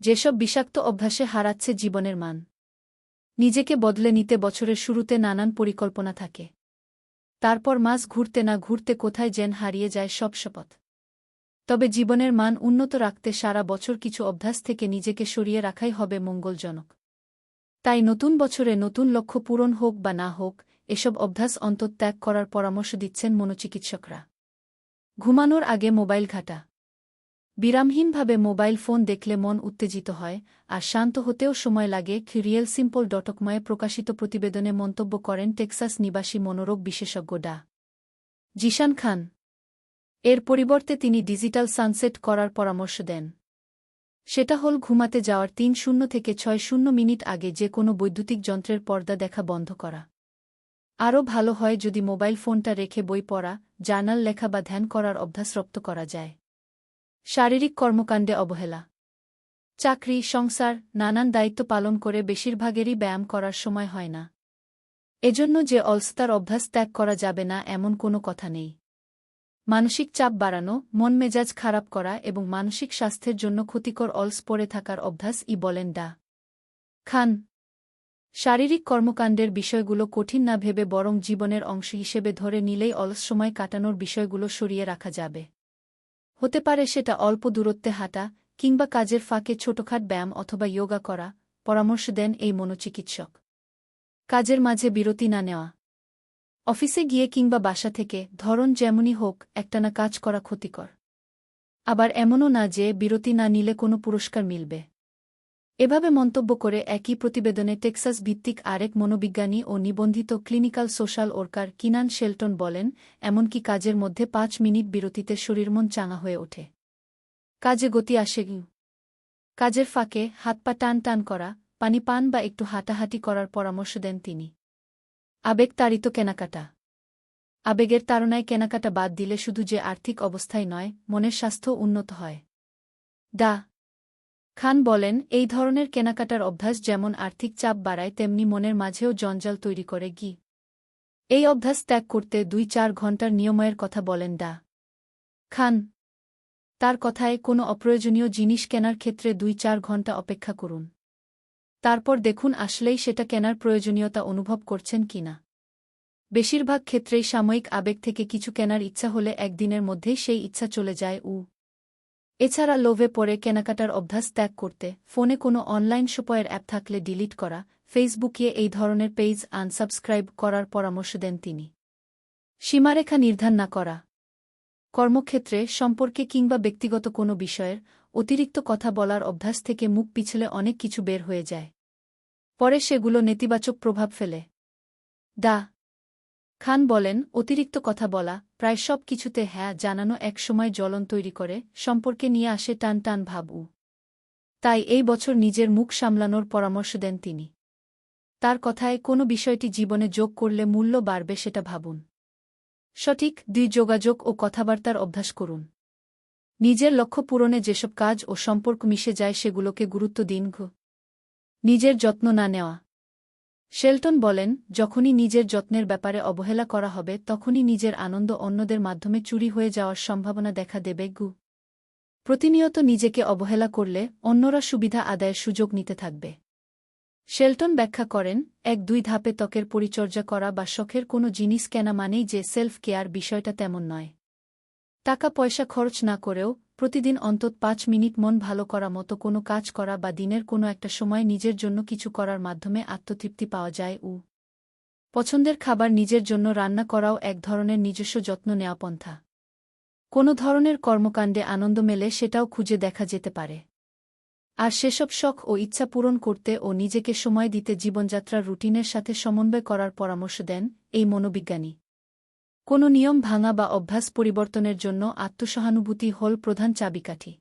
যেসব বিষাক্ত অভ্যাসে হারাচ্ছে জীবনের মান। নিজেকে বদলে নিতে বছরের শুরুতে নানান পরিকল্পনা থাকে। তারপর মাস ঘুরতে না ঘুরতে কোথায় যেন হারিয়ে যায় সব শপথ। তবে জীবনের মান উন্নত রাখতে সারা বছর কিছু অভ্যাস থেকে নিজেকে সরিয়ে রাখাই হবে মঙ্গলজনক। তাই নতুন বছরে নতুন লক্ষ্য পূরণ হোক বা না হোক, এসব অভ্যাস অন্তত্যাগ করার পরামর্শ দিচ্ছেন মনোচিকিৎসকরা। ঘুমানোর আগে মোবাইল ঘাটা। বিরামহীনভাবে মোবাইল ফোন দেখলে মন উত্তেজিত হয়, আর শান্ত হতেও সময় লাগে রিয়েল সিম্পল ডটকময়ে প্রকাশিত প্রতিবেদনে মন্তব্য করেন টেক্সাস নিবাসী মনোরোগ বিশেষজ্ঞ ডা। জিশান খান। এর পরিবর্তে তিনি ডিজিটাল সানসেট করার পরামর্শ দেন। সেটা হল ঘুমাতে যাওয়ার তিন শূন্য থেকে ছয় শূন্য মিনিট আগে যে কোনো বৈদ্যুতিক যন্ত্রের পর্দা দেখা বন্ধ করা। আরও ভালো হয় যদি মোবাইল ফোনটা রেখে বই পড়া, জার্নাল লেখা বা ধ্যান করার অভ্যাস রপ্ত করা যায়। শারীরিক কর্মকাণ্ডে অবহেলা। চাকরি, সংসার, নানান দায়িত্ব পালন করে বেশিরভাগেরই ব্যায়াম করার সময় হয় না। এজন্য যে অলস্তার অভ্যাস ত্যাগ করা যাবে না এমন কোনো কথা নেই। মানসিক চাপ বাড়ানো, মন মেজাজ খারাপ করা এবং মানসিক স্বাস্থ্যের জন্য ক্ষতিকর অলস পড়ে থাকার অভ্যাস ই বলেন ডা। খান। শারীরিক কর্মকাণ্ডের বিষয়গুলো কঠিন না ভেবে বরং জীবনের অংশ হিসেবে ধরে নিলেই অলস সময় কাটানোর বিষয়গুলো সরিয়ে রাখা যাবে। হতে পারে সেটা অল্প দূরত্বে হাঁটা কিংবা কাজের ফাঁকে ছোটখাট ব্যায়াম অথবা যোগা করা, পরামর্শ দেন এই মনোচিকিৎসক। কাজের মাঝে বিরতি না নেওয়া। অফিসে গিয়ে কিংবা বাসা থেকে ধরন যেমনই হোক একটানা কাজ করা ক্ষতিকর। আবার এমনও না যে বিরতি না নিলে কোনো পুরস্কার মিলবে। এভাবে মন্তব্য করে একই প্রতিবেদনে টেক্সাস ভিত্তিক আরেক মনোবিজ্ঞানী ও নিবন্ধিত clinical social worker Keenan Shelton বলেন, এমনকি কাজের মধ্যে পাঁচ মিনিট বিরতিতে শরীরমন চাঙা হয়ে ওঠে। কাজে গতি আসে কাজের ফাঁকে হাত পা টান টান করা, পানি পান বা একটু হাঁটাহাঁটি করার পরামর্শ দেন তিনি। আবেগ তাড়িত কেনাকাটা। আবেগের তাড়নায় কেনাকাটা বাদ দিলে শুধু যে আর্থিক অবস্থায় নয়, মনের স্বাস্থ্য উন্নত হয়। ডা খান বলেন, এই ধরনের কেনাকাটার অভ্যাস যেমন আর্থিক চাপ বাড়ায়, তেমনি মনের মাঝেও জঞ্জাল তৈরি করে গি। এই অভ্যাস ত্যাগ করতে দুই চার ঘণ্টার নিয়ময়ের কথা বলেন ডা। খান, তার কথায় কোনো অপ্রয়োজনীয় জিনিস কেনার ক্ষেত্রে দুই চার ঘণ্টা অপেক্ষা করুন। তারপর দেখুন আসলেই সেটা কেনার প্রয়োজনীয়তা অনুভব করছেন কিনা বেশিরভাগ ক্ষেত্রেই সাময়িক আবেগ থেকে কিছু কেনার ইচ্ছা হলে একদিনের মধ্যেই সেই ইচ্ছা চলে যায়, উ এছাড়া লোভে পড়ে কেনাকাটার অভ্যাস ত্যাগ করতে ফোনে কোনো অনলাইন সুপয়ের অ্যাপ থাকলে ডিলিট করা, ফেসবুকে এই ধরনের পেজ আনসাবস্ক্রাইব করার পরামর্শ দেন তিনি। সীমারেখা নির্ধার না করা। কর্মক্ষেত্রে সম্পর্কে কিংবা ব্যক্তিগত কোনো বিষয়ের অতিরিক্ত কথা বলার অভ্যাস থেকে মুখ পিছলে অনেক কিছু বের হয়ে যায়। পরে সেগুলো নেতিবাচক প্রভাব ফেলে। দা খান বলেন, অতিরিক্ত কথা বলা, প্রায় সব কিছুতে হ্যাঁ জানানো একসময় জ্বলন তৈরি করে, সম্পর্কে নিয়ে আসে টান টান ভাবু তাই এই বছর নিজের মুখ সামলানোর পরামর্শ দেন তিনি। তার কথায়, কোনো বিষয়টি জীবনে যোগ করলে মূল্য বাড়বে সেটা ভাবুন। সঠিক দুই যোগাযোগ ও কথাবার্তার অভ্যাস করুন। নিজের লক্ষ্য পূরণে যেসব কাজ ও সম্পর্ক মিশে যায় সেগুলোকে গুরুত্ব দিন ঘ। নিজের যত্ন না নেওয়া। শেলটন বলেন, যখনই নিজের যত্নের ব্যাপারে অবহেলা করা হবে, তখনই নিজের আনন্দ অন্যদের মাধ্যমে চুরি হয়ে যাওয়ার সম্ভাবনা দেখা দেবে। গু। প্রতিনিয়ত নিজেকে অবহেলা করলে অন্যরা সুবিধা আদায়ের সুযোগ নিতে থাকবে। শেলটন ব্যাখ্যা করেন, এক দুই ধাপে ত্বকের পরিচর্যা করা বা শখের কোনো জিনিস কেনা মানেই যে সেলফ কেয়ার বিষয়টা তেমন নয়। টাকা পয়সা খরচ না করেও প্রতিদিন অন্তত পাঁচ মিনিট মন ভালো করা মতো কোনো কাজ করা বা দিনের কোনো একটা সময় নিজের জন্য কিছু করার মাধ্যমে আত্মতৃপ্তি পাওয়া যায় উ। পছন্দের খাবার নিজের জন্য রান্না করাও এক ধরনের নিজস্ব যত্ন নেওয়া পন্থা। কোনো ধরনের কর্মকাণ্ডে আনন্দ মেলে সেটাও খুঁজে দেখা যেতে পারে। আর সেসব শখ ও ইচ্ছা পূরণ করতে ও নিজেকে সময় দিতে জীবনযাত্রার রুটিনের সাথে সমন্বয় করার পরামর্শ দেন এই মনোবিজ্ঞানী। কোনো নিয়ম ভাঙা বা অভ্যাস পরিবর্তনের জন্য আত্মসহানুভূতি হল প্রধান চাবিকাঠি।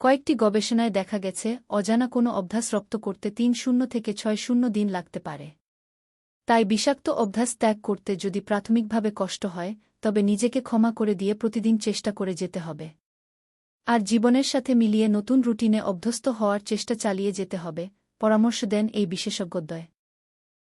কয়েকটি গবেষণায় দেখা গেছে, অজানা কোনো অভ্যাস রপ্ত করতে তিন শূন্য থেকে ছয় শূন্য দিন লাগতে পারে। তাই বিষাক্ত অভ্যাস ত্যাগ করতে যদি প্রাথমিকভাবে কষ্ট হয়, তবে নিজেকে ক্ষমা করে দিয়ে প্রতিদিন চেষ্টা করে যেতে হবে। আর জীবনের সাথে মিলিয়ে নতুন রুটিনে অভ্যস্ত হওয়ার চেষ্টা চালিয়ে যেতে হবে, পরামর্শ দেন এই বিশেষজ্ঞদ্বয়।